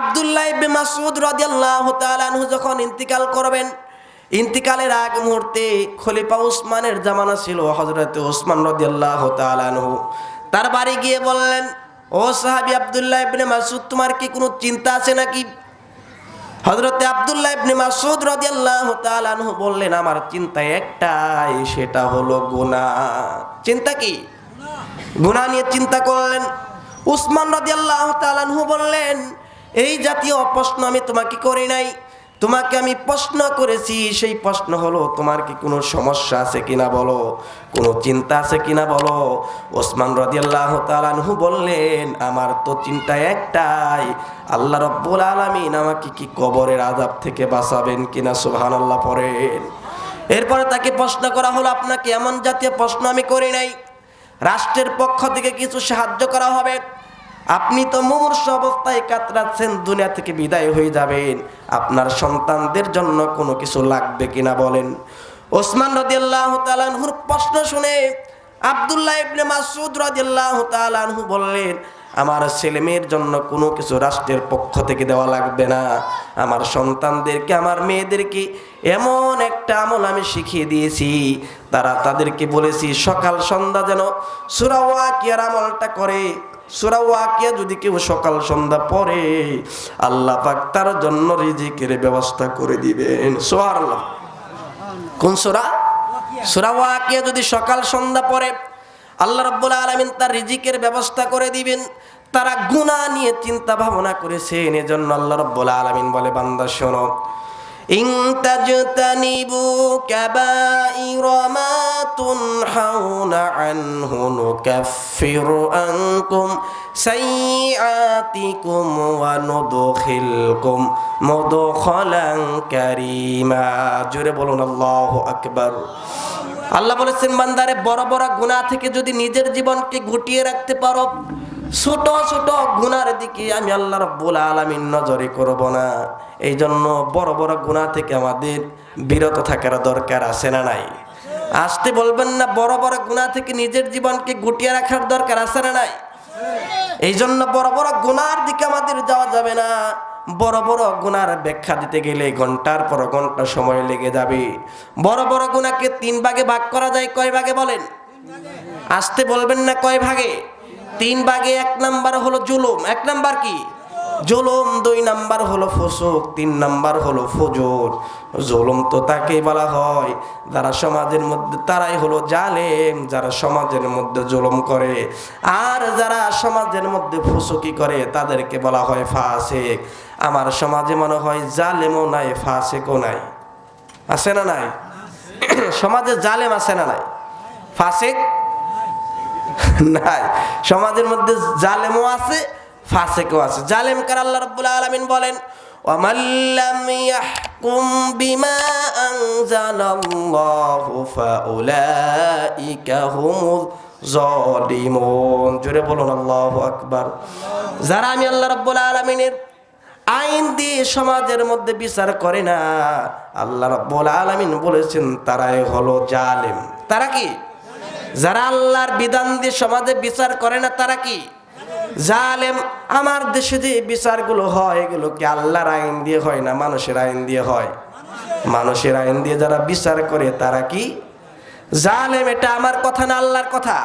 আব্দুল্লাহ ইবনে মাসউদ রাদিয়াল্লাহু তাআলা আনহু যখন ইন্তিকাল করবেন, ইন্তিকালের আগ মুহূর্তে খলিফা উসমানের জামানা ছিল হযরতে উসমান রাদিয়াল্লাহু তাআলা আনহু। তার বাড়ি গিয়ে বললেন, ও সাহাবী আব্দুল্লাহ ইবনে মাসউদ, তোমার কি কোনো চিন্তা আছে নাকি? হযরতে আব্দুল্লাহ ইবনে মাসউদ রাদিয়াল্লাহু আনহু বললেন, আমার চিন্তা একটাই, সেটা হলো গুনাহ। চিন্তা কি? গুনাহ নিয়ে চিন্তা করলেন। উসমান রাদিয়াল্লাহু তাআলা আনহু বললেন এই জাতীয় প্রশ্ন আমি তোমাকে করি নাই। তোমাকে আমি প্রশ্ন করেছি, সেই প্রশ্ন হলো, তোমার কি কোনো সমস্যা আছে কিনা বলো? কোনো চিন্তা আছে কিনা বলো? ওসমান রাদিয়াল্লাহু তাআলা আনহু বললেন, আমার তো চিন্তা একটাই, আল্লাহ রব্বুল আলামিন আমাকে কি কবরের আযাব থেকে বাঁচাবেন কিনা সুহান আল্লাহ পড়েন। এরপরে তাকে প্রশ্ন করা হলো, আপনাকে এমন জাতীয় প্রশ্ন আমি করি নাই। রাষ্ট্রের পক্ষ থেকে কিছু সাহায্য করা হবে। আপনি তো মুমূর্ষ অবস্থায় কাতরাচ্ছেন, দুনিয়া থেকে বিদায় হয়ে যাবেন। আপনার সন্তানদের জন্য কোনো কিছু লাগবে কিনা বলেন। ওসমান রদিয়াল্লাহ তালানহুর প্রশ্ন শুনে আবদুল্লাহ ইবনে মাসুদ রদিয়াল্লাহ তালানহু বললেন, আমার ছেলে মেয়ের জন্য কোনো কিছু রাষ্ট্রের পক্ষ থেকে দেওয়া লাগবে না। আমার সন্তানদেরকে, আমার মেয়েদেরকে এমন একটা আমল আমি শিখিয়ে দিয়েছি। তারা তাদেরকে বলেছি, সকাল সন্ধ্যা যেন সুরা ওয়াকিয়ার আমলটা করে। সুরা ওয়াকিয়া যদি কেউ সকাল সন্ধ্যা পড়ে, আল্লাহ পাক তার জন্য রিজিকের ব্যবস্থা করে দিবেন। সুবহানাল্লাহ। কোন সুরা? সুরা ওয়াকিয়া যদি সকাল সন্ধ্যা পড়ে, আল্লাহ রাব্বুল আলামিন তার রিজিকের ব্যবস্থা করে দিবেন। তারা গুনাহ নিয়ে চিন্তা ভাবনা করেছেন এজন্য আল্লাহ রাব্বুল আলামিন বলে, বান্দা, শোনো। জোরে বলুন, আল্লাহু আকবার। আল্লাহ বলেছেন, বান্দারে, বড় বড় গুনাহ থেকে যদি নিজের জীবনকে গুটিয়ে রাখতে পারো ছোট ছোট গুনার দিকে আমি আল্লাহ রব্বুল আলামিন নজরে করব না। এই জন্য বড় বড় গুনাহ থেকে আমাদের বিরত থাকার দরকার আছে না নাই? আসতে বলবেন না, বড় বড় গুনাহ থেকে নিজের জীবনকে গুটিয়ে রাখার দরকার আছে না নাই? এই জন্য বড় বড় গুনার দিকে আমাদের যাওয়া যাবে না। বড় বড় গুনার ব্যাখ্যা দিতে গেলে ঘণ্টার পর ঘণ্টা সময় লেগে যাবে। বড় বড় গুণাকে তিন ভাগে ভাগ করা যায়, কয় ভাগে বলেন? আসতে বলবেন না, কয় ভাগে? তিন ভাগে এক নাম্বার হলো জুলুম, এক নাম্বার কি? জুলুম, দুই নাম্বার হলো ফসুক, তিন নাম্বার হলো ফজর। জুলুম তো তাকে বলা হয়, যারা সমাজের মধ্যে, তারাই হলো জালেম, যারা সমাজের মধ্যে জুলুম করে। আর যারা সমাজের মধ্যে ফুসুকি করে, তাদেরকে বলা হয় ফাসেক। আমার সমাজে মনে হয় জালেমও নাই, ফাসেকও নাই। আছে না নাই? সমাজে জালেম আছে না নাই? ফাসেক নাই সমাজের মধ্যে জালেমও আছে ফাসেকও আছে জালেম কার আল্লাহ রাব্বুল আলামিন বলেন ومن لم يحكم بما أنزل الله فأولئك هم الظالمون জোরে বলুন আল্লাহু আকবার যারা আমি আল্লাহ রাব্বুল আলামিনের আইন দিয়ে সমাজের মধ্যে বিচার করে না আল্লাহ রাব্বুল আলামিন বলেছেন তারাই হলো জালেম তারা কি যারা আল্লাহর বিধান দিয়ে সমাজে বিচার করে না, তারা কি? জালেম, আমার দেশে যে বিচারগুলো হয়, এগুলো কি আল্লাহর আইন দিয়ে হয় না মানুষের আইন দিয়ে হয়? মানুষের আইন দিয়ে যারা বিচার করে, তারা কি? জালেম, এটা আমার কথা না আল্লাহর কথা?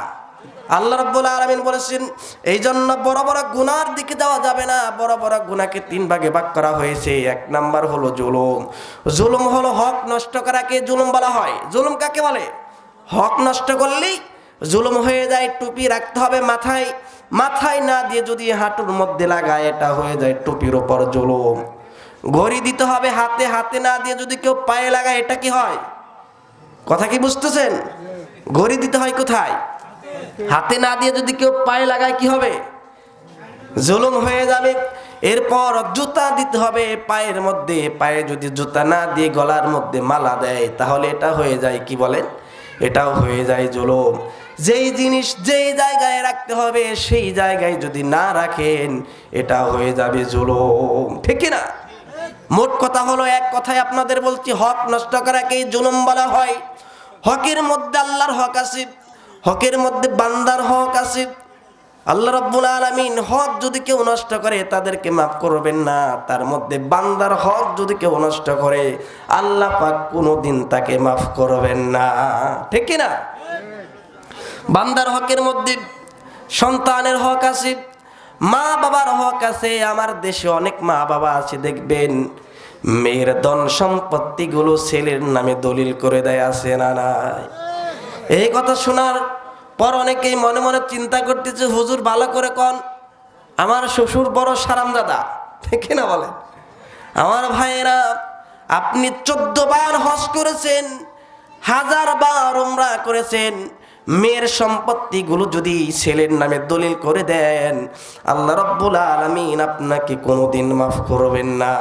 আল্লাহ রব্বুল আলমিন বলেছেন এই জন্য বড় বড় গুনার দিকে যাওয়া যাবে না। বড় বড় গুনাকে তিন ভাগে ভাগ করা হয়েছে। এক নাম্বার হলো জুলুম। জুলুম হলো হক নষ্ট করাকে জুলুম বলা হয়। জুলুম কাকে বলে? হক নষ্ট করলেই জুলুম হয়ে যায়, টুপি রাখতে হবে মাথায়। মাথায় না দিয়ে যদি হাঁটুর মধ্যে লাগায়, এটা হয়ে যায় টুপির ওপর জুলুম। ঘড়ি দিতে হবে হাতে হাতে না দিয়ে যদি কেউ পায়ে লাগায়, এটা কি হয়? কথা কি বুঝতেছেন? ঘড়ি দিতে হয় কোথায়? হাতে না দিয়ে যদি কেউ পায়ে লাগায়, কি হবে? জুলুম হয়ে যাবে। এরপর জুতা দিতে হবে পায়ের মধ্যে। পায়ে যদি জুতা না দিয়ে গলার মধ্যে মালা দেয়, তাহলে এটা হয়ে যায়, কি বলেন? এটাও হয়ে যায় জুলুম। যেই জিনিস যেই জায়গায় রাখতে হবে, সেই জায়গায় যদি না রাখেন এটা হয়ে যাবে জুলুম। ঠিক না মোট কথা হলো, এক কথায় আপনাদের বলছি, হক নষ্ট করাকেই জুলুম বলা হয়। হকের মধ্যে আল্লাহর হক আছে, হকের মধ্যে বান্দার হক আছে আল্লাহ রব্বুল আলমিন হক যদি কেউ নষ্ট করে, তাদেরকে মাফ করবেন না। তার মধ্যে বান্দার হক যদি কেউ নষ্ট করে, আল্লাহ পাক কোনোদিন তাকে মাফ করবেন না। ঠিক না? বান্দার হকের মধ্যে সন্তানের হক আছে মা বাবার হক আছে, আমার দেশে অনেক মা বাবা আছে, দেখবেন মেয়ের ধন সম্পত্তিগুলো ছেলের নামে দলিল করে দেয় আছে না এই কথা শোনার পর অনেকেই মনে মনে চিন্তা করতেছে, হুজুর ভালো করে কন, আমার শ্বশুর বড় সারাম দাদা ঠিক না বলেন? আমার ভাইয়েরা, আপনি চোদ্দ বার হজ করেছেন হাজার বার উমরা করেছেন, মেয়ের সম্পত্তিগুলো যদি ছেলের নামে দলিল করে দেন, আল্লাহ রব্বুল আলমিন আপনাকে কোনোদিন মাফ করবেন না।